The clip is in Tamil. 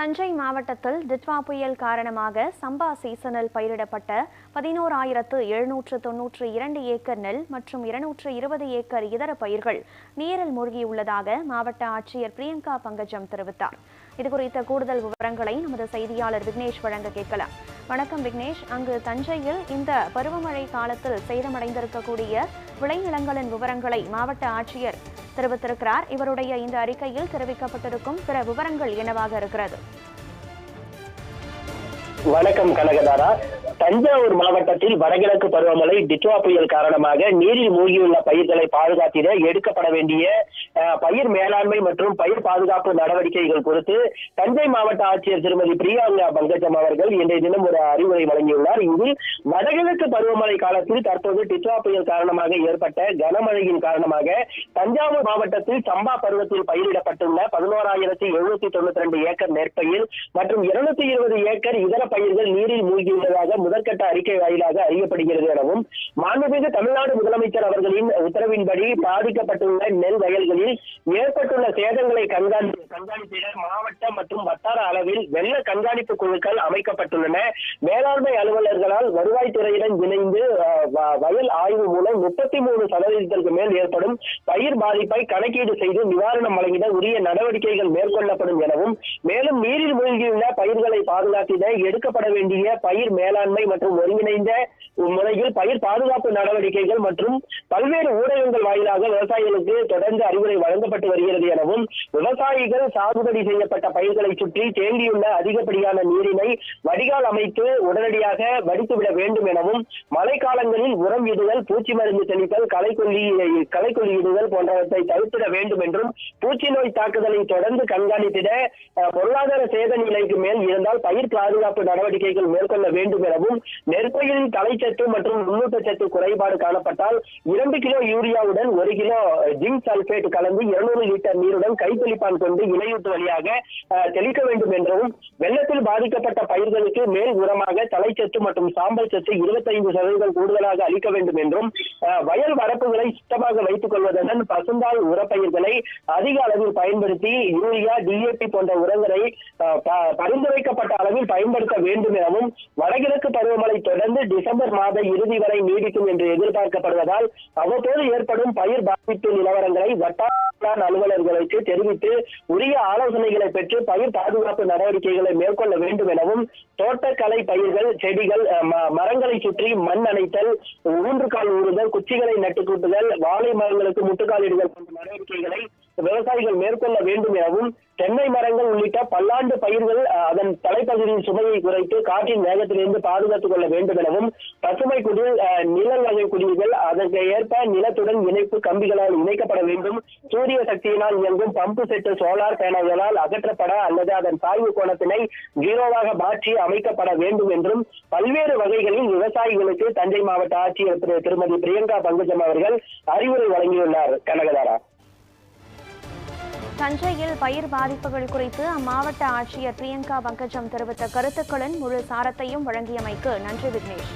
தஞ்சை மாவட்டத்தில் டிட்வா புயல் காரணமாக சம்பா சீசனில் பயிரிடப்பட்ட பதினோராயிரத்து எழுநூற்று தொன்னூற்று இரண்டு ஏக்கர் நெல் மற்றும் இருநூற்று இருபது ஏக்கர் இதர பயிர்கள் நீரில் மூழ்கியுள்ளதாக மாவட்ட ஆட்சியர் பிரியங்கா பங்கஜம் தெரிவித்தார். இதுகுறித்த கூடுதல் விவரங்களை நமது செய்தியாளர் விக்னேஷ் வழங்க கேட்கலாம். வணக்கம் விக்னேஷ். அங்கு தஞ்சையில் இந்த பருவமழை காலத்தில் சேதமடைந்திருக்கக்கூடிய விளைநிலங்களின் விவரங்களை மாவட்ட ஆட்சியர் தெரிவித்திருக்கிறார். இவருடைய இந்த அறிக்கையில் தெரிவிக்கப்பட்டிருக்கும் பிற விவரங்கள் என்னவாக இருக்கிறது? வணக்கம் கனகதாரா. தஞ்சாவூர் மாவட்டத்தில் வடகிழக்கு பருவமழை டிட்வா புயல் காரணமாக நீரில் மூழ்கியுள்ள பயிர்களை பாதுகாத்திட எடுக்கப்பட வேண்டிய பயிர் மேலாண்மை மற்றும் பயிர் பாதுகாப்பு நடவடிக்கைகள் குறித்து தஞ்சை மாவட்ட ஆட்சியர் திருமதி பிரியாங்கா பங்கஜம் அவர்கள் இன்றைய தினம் ஒரு அறிவுரை வழங்கியுள்ளார். இதில் வடகிழக்கு பருவமழை காலத்தில் தற்போது டிட்வா புயல் காரணமாக ஏற்பட்ட கனமழையின் காரணமாக தஞ்சாவூர் மாவட்டத்தில் சம்பா பருவத்தில் பயிரிடப்பட்டுள்ள பதினோராயிரத்தி எழுநூத்தி தொண்ணூத்தி ரெண்டு ஏக்கர் நெற்பயிர் மற்றும் இருநூத்தி இருபது ஏக்கர் இதர பயிர்கள் நீரில் மூழ்கியுள்ளதாக முதற்கட்ட அறிக்கை வாயிலாக அறியப்படுகிறது எனவும் மாண்புமிகு தமிழ்நாடு முதலமைச்சர் அவர்களின் உத்தரவின்படி பாதிக்கப்பட்டுள்ள நெல் வயல்களில் ஏற்பட்டுள்ள சேதங்களை கண்காணி கண்காணித்திட மாவட்ட மற்றும் வட்டார அளவில் வெள்ள கண்காணிப்பு குழுக்கள் அமைக்கப்பட்டுள்ளன. வேளாண்மை அலுவலர்களால் வருவாய்த்துறையுடன் இணைந்து வயல் ஆய்வு மூலம் முப்பத்தி மூணு சதவீதத்திற்கு மேல் ஏற்படும் பயிர் பாதிப்பை கணக்கீடு செய்து நிவாரணம் வழங்கிட உரிய நடவடிக்கைகள் மேற்கொள்ளப்படும் எனவும் மேலும் நீரில் மூழ்கியுள்ள பயிர்களை பாதுகாத்திட எடுக்கப்பட வேண்டிய பயிர் மேலாண்மை மற்றும் ஒருங்கிணைந்த முறையில் பயிர் பாதுகாப்பு நடவடிக்கைகள் மற்றும் பல்வேறு ஊடகங்கள் வாயிலாக விவசாயிகளுக்கு தொடர்ந்து அறிவுரை வழங்கப்பட்டு வருகிறது எனவும் விவசாயிகள் சாகுபடி செய்யப்பட்ட பயிர்களை சுற்றி தேங்கியுள்ள அதிகப்படியான நீரினை வடிகால் அமைத்து உடனடியாக வடித்துவிட வேண்டும் எனவும் மழைக்காலங்களில் உரம் இடுதல் பூச்சி மருந்து தெளித்தல் களைக்கொல்லி களைக்கொல்லி இடுதல் போன்றவற்றை தவிர்த்திட வேண்டும் என்றும் பூச்சி நோய் தாக்குதலை தொடர்ந்து கண்காணித்திட பொருளாதார சேத நிலைக்கு மேல் இருந்தால் பயிர் பாதுகாப்பு நடவடிக்கைகள் மேற்கொள்ள வேண்டும் எனவும் நெற்பயிரில் தலைச்சத்து மற்றும் நுண்ணூட்டச்சத்து குறைபாடு காணப்பட்டால் இரண்டு கிலோ யூரியாவுடன் ஒரு கிலோ ஜிங்க் சல்பேட் கலந்து இருநூறு லிட்டர் நீருடன் கைத்தெளிப்பான் கொண்டு இலையூட்டு வழியாக தெளிக்க வேண்டும் என்றும் வெள்ளத்தில் பாதிக்கப்பட்ட பயிர்களுக்கு மேல் உரமாக தலைச்சத்து மற்றும் சாம்பல் சத்து இருபத்தைந்து சதவீதம் கூடுதலாக அளிக்க வேண்டும் என்றும் வயல் வரப்புகளை சுத்தமாக வைத்துக் கொள்வதுடன் பசுந்தால் உரப்பயிர்களை அதிக அளவில் பயன்படுத்தி யூரியா டிஏபி போன்ற உரங்களை ப- பரிந்துரைக்கப்பட்ட அளவில் பயன்படுத்த வேண்டும் எனவும் வடகிழக்கு பருவமழை தொடர்ந்து டிசம்பர் மாத இறுதி வரை நீடிக்கும் என்று எதிர்பார்க்கப்படுவதால் அவ்வப்போது ஏற்படும் பயிர் பாதிப்பு நிலவரங்களை வட்டார அலுவலர்களுக்கு தெரிவித்து உரிய ஆலோசனைகளை பெற்று பயிர் பாதுகாப்பு நடவடிக்கைகளை மேற்கொள்ள வேண்டும் எனவும் தோட்டக்கலை பயிர்கள் செடிகள் மரங்களை சுற்றி மண் அணைத்தல் ஊன்றுகால் ஊறுதல் குச்சிகளை நட்டு கூட்டுதல் வாழை மரங்களுக்கு முட்டுக்கால் இடுதல் போன்ற நடவடிக்கைகளை விவசாயிகள் மேற்கொள்ள வேண்டும் எனவும் தென்னை மரங்கள் உள்ளிட்ட பல்லாண்டு பயிர்கள் அதன் தலைப்பகுதியின் சுமையை குறைத்து காற்றின் வேகத்திலிருந்து பாதுகாத்துக் கொள்ள வேண்டும் எனவும் பசுமை குடில் நிழல் வகை குடில்கள் அதற்கு ஏற்ப நிலத்துடன் இணைப்பு கம்பிகளால் இணைக்கப்பட வேண்டும். சூரிய சக்தியினால் இயங்கும் பம்பு செட்டு சோலார் பேனல்களால் அகற்றப்பட அல்லது அதன் சாய்வு கோணத்தினை ஜீரோவாக மாற்றி அமைக்கப்பட வேண்டும் என்றும் பல்வேறு வகைகளில் விவசாயிகளுக்கு தஞ்சை மாவட்ட ஆட்சியர் திருமதி பிரியங்கா பங்குஜம் அவர்கள் அறிவுரை வழங்கியுள்ளார். கனகதாரா? தஞ்சையில் பயிர் பாதிப்புகள் குறித்து அம்மாவட்ட ஆட்சியர் பிரியங்கா பங்கஜம் தெரிவித்த கருத்துக்களின் முழு சாரத்தையும் வழங்கியமைக்கு நன்றி விக்னேஷ்.